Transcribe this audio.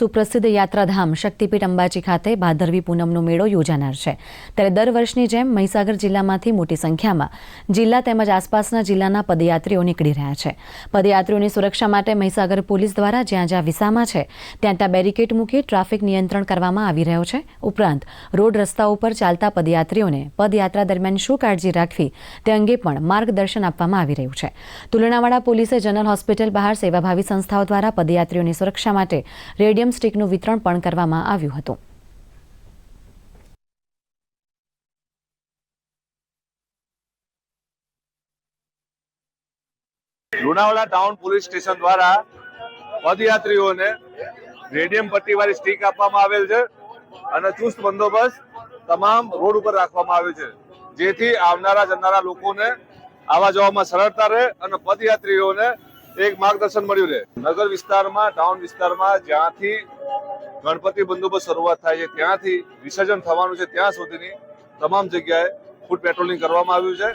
સુપ્રસિદ્ધ યાત્રાધામ શક્તિપીઠ અંબાજી ખાતે ભાદરવી પૂનમનો મેળો યોજાનાર છે. ત્યારે દર વર્ષની જેમ મહીસાગર જિલ્લામાંથી મોટી સંખ્યામાં જિલ્લા તેમજ આસપાસના જિલ્લાના પદયાત્રીઓ નીકળી રહ્યા છે. પદયાત્રીઓની સુરક્ષા માટે મહીસાગર પોલીસ દ્વારા જ્યાં જ્યાં વિસામા છે, ત્યાં ત્યાં બેરિકેડ મૂકી ટ્રાફિક નિયંત્રણ કરવામાં આવી રહ્યો છે. ઉપરાંત, રોડ રસ્તા ઉપર ચાલતા પદયાત્રીઓને પદયાત્રા દરમિયાન શું કાળજી રાખવી તે અંગે પણ માર્ગદર્શન આપવામાં આવી રહ્યું છે. તુલનાવાડા પોલીસે જનરલ હોસ્પિટલ બહાર સેવાભાવી સંસ્થાઓ દ્વારા પદયાત્રીઓની સુરક્ષા માટે રેડિયમ સ્ટીકનું વિતરણ પણ કરવામાં આવ્યું હતું. લુણાવાડા ટાઉન પોલીસ સ્ટેશન દ્વારા પદયાત્રીઓને રેડિયમ પટ્ટીવાળી સ્ટીક આપવામાં આવેલ છે અને ચુસ્ત બંદોબસ્ત તમામ રોડ ઉપર રાખવામાં આવ્યો છે. જેથી આવનારા જનારા લોકોને આવવા જવામાં સરળતા રહે અને પદયાત્રીઓને એક માર્ગદર્શન મળ્યું રહે નગર વિસ્તારમાં, ટાઉન વિસ્તારમાં જ્યાંથી ગણપતિ બંદોબસ્ત શરૂઆત થાય છે, ત્યાંથી વિસર્જન થવાનું છે, ત્યાં સુધીની તમામ જગ્યાએ ફૂડ પેટ્રોલિંગ કરવામાં આવ્યું છે.